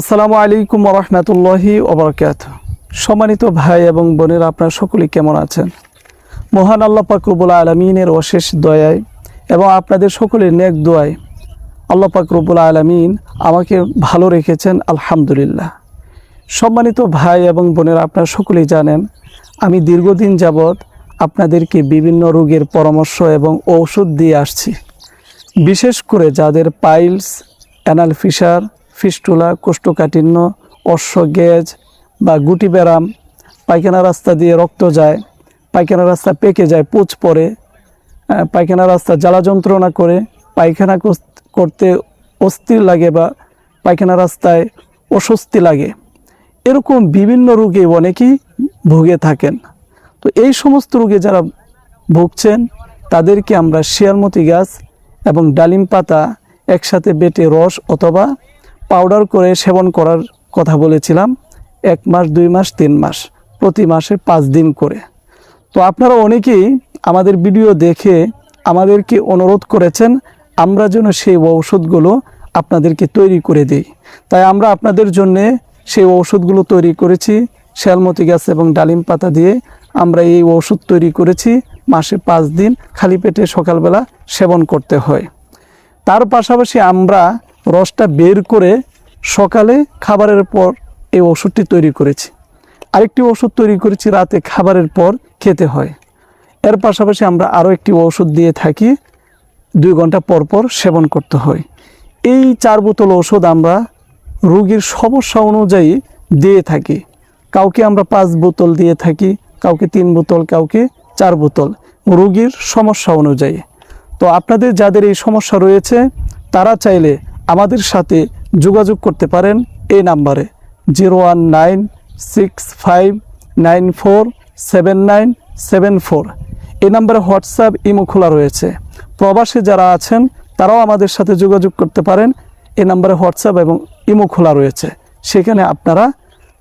আসসালামু আলাইকুম রহমতুল্লাহি ওবরকাত সম্মানিত ভাই এবং বোনেরা, আপনারা সকলেই কেমন আছেন? মহান আল্লাহ পাকরবুল আলমিনের অশেষ দয়ায় এবং আপনাদের সকলের নেক দোয়ায় আল্লাহ পাকরবুল আলমিন আমাকে ভালো রেখেছেন, আলহামদুলিল্লাহ। সম্মানিত ভাই এবং বোনেরা, আপনারা সকলেই জানেন, আমি দীর্ঘদিন যাবৎ আপনাদেরকে বিভিন্ন রোগের পরামর্শ এবং ঔষধ দিয়ে আসছি। বিশেষ করে যাদের পাইলস, অ্যানাল ফিসার ফিস্টুলা, কোষ্ঠকাঠিন্য, অশ্ব গ্যাজ বা গুটি ব্যারাম, পায়খানা রাস্তা দিয়ে রক্ত যায়, পায়খানা রাস্তা পেকে যায় পুচ পড়ে পায়খানা রাস্তা জ্বালা যন্ত্রণা করে, পায়খানা করতে অস্থির লাগে বা পায়খানা রাস্তায় অস্বস্তি লাগে। এরকম বিভিন্ন রোগে অনেকেই ভুগে থাকেন। তো এই সমস্ত রোগে যারা ভুগছেন, তাদেরকে আমরা শিয়ালমতি গাছ এবং ডালিম পাতা একসাথে বেটে রস অথবা পাউডার করে সেবন করার কথা বলেছিলাম। এক মাস, দুই মাস, তিন মাস, প্রতি মাসে পাঁচ দিন করে। তো আপনারা অনেকেই আমাদের ভিডিও দেখে আমাদেরকে অনুরোধ করেছেন, আমরা যেন সেই ঔষধগুলো আপনাদেরকে তৈরি করে দিই। তাই আমরা আপনাদের জন্যে সেই ঔষধগুলো তৈরি করেছি, শ্যালমতি গাছ এবং ডালিম পাতা দিয়ে আমরা এই ওষুধ তৈরি করেছি, মাসে পাঁচ দিন খালি পেটে সকালবেলা সেবন করতে হয়। তার পাশাপাশি আমরা রসটা বের করে সকালে খাবারের পর এই ওষুধটি তৈরি করেছি। আরেকটি ওষুধ তৈরি করেছি, রাতে খাবারের পর খেতে হয়। এর পাশাপাশি আমরা আরও একটি ওষুধ দিয়ে থাকি, দুই ঘণ্টা পর পর সেবন করতে হয়। এই চার বোতল ওষুধ আমরা রোগীর সমস্যা অনুযায়ী দিয়ে থাকি। কাউকে আমরা পাঁচ বোতল দিয়ে থাকি, কাউকে তিন বোতল, কাউকে চার বোতল, রোগীর সমস্যা অনুযায়ী। তো আপনাদের যাদের এই সমস্যা রয়েছে, তারা চাইলে আমাদের সাথে যোগাযোগ করতে পারেন এই নাম্বারে। Zero one nine six five nine four seven nine seven four. এই নাম্বারে হোয়াটসঅ্যাপ ইমো খোলা রয়েছে। প্রবাসী যারা আছেন, তারাও আমাদের সাথে যোগাযোগ করতে পারেন। এই নাম্বারে হোয়াটসঅ্যাপ এবং ইমো খোলা রয়েছে। সেখানে আপনারা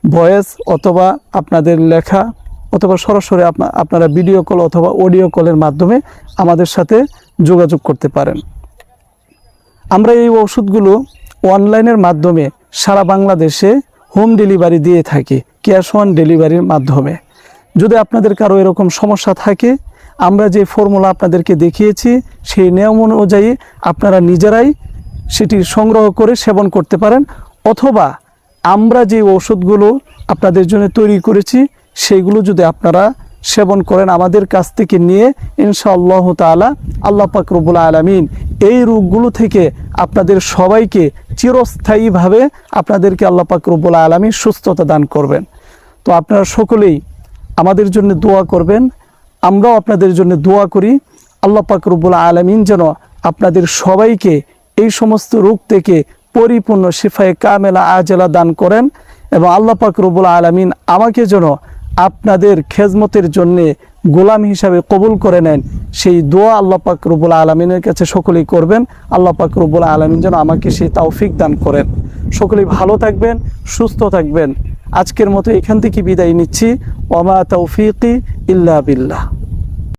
ভয়েস অথবা আপনাদের লেখা অথবা সরাসরি আপনা- আপনারা ভিডিও কল অথবা অডিও কলের মাধ্যমে আমাদের সাথে যোগাযোগ করতে পারেন। আমরা এই ওষুধগুলো অনলাইনের মাধ্যমে সারা বাংলাদেশে হোম ডেলিভারি দিয়ে থাকি, ক্যাশ অন ডেলিভারির মাধ্যমে। যদি আপনাদের কারও এরকম সমস্যা থাকে, আমরা যে ফর্মুলা আপনাদেরকে দেখিয়েছি, সেই নিয়ম অনুযায়ী আপনারা নিজেরাই সেটি সংগ্রহ করে সেবন করতে পারেন, অথবা আমরা যে ওষুধগুলো আপনাদের জন্য তৈরি করেছি সেইগুলো যদি আপনারা সেবন করেন আমাদের কাছ থেকে নিয়ে ইনশাআল্লাহ তাআলা আল্লাহ পাক রব্বুল আলামিন এই রোগগুলো থেকে আপনাদের সবাইকে চিরস্থায়ীভাবে আপনাদেরকে আল্লাহ পাক রব্বুল আলামিন সুস্থতা দান করবেন। তো আপনারা সকলেই আমাদের জন্য দোয়া করবেন। আমরাও আপনাদের জন্য দোয়া করি। আল্লাহ পাক রব্বুল আলামিন যেন আপনাদের সবাইকে এই সমস্ত রোগ থেকে পরিপূর্ণ শিফায়ে কামেলা আজেলা দান করেন এবং আল্লাহ পাক রব্বুল আলামিন আমাকে যেন আপনাদের খেজমতের জন্যে গোলাম হিসাবে কবুল করে নেন। সেই দোয়া আল্লাহ পাক রুবুল আলমিনের কাছে সকলেই করবেন। আল্লাহ পাক রুবুল আলমিন যেন আমাকে সেই তাওফিক দান করেন। সকলেই ভালো থাকবেন, সুস্থ থাকবেন। আজকের মতো এখান থেকে বিদায় নিচ্ছি। ওমা তৌফিকি ইল্লা বিল্লাহ।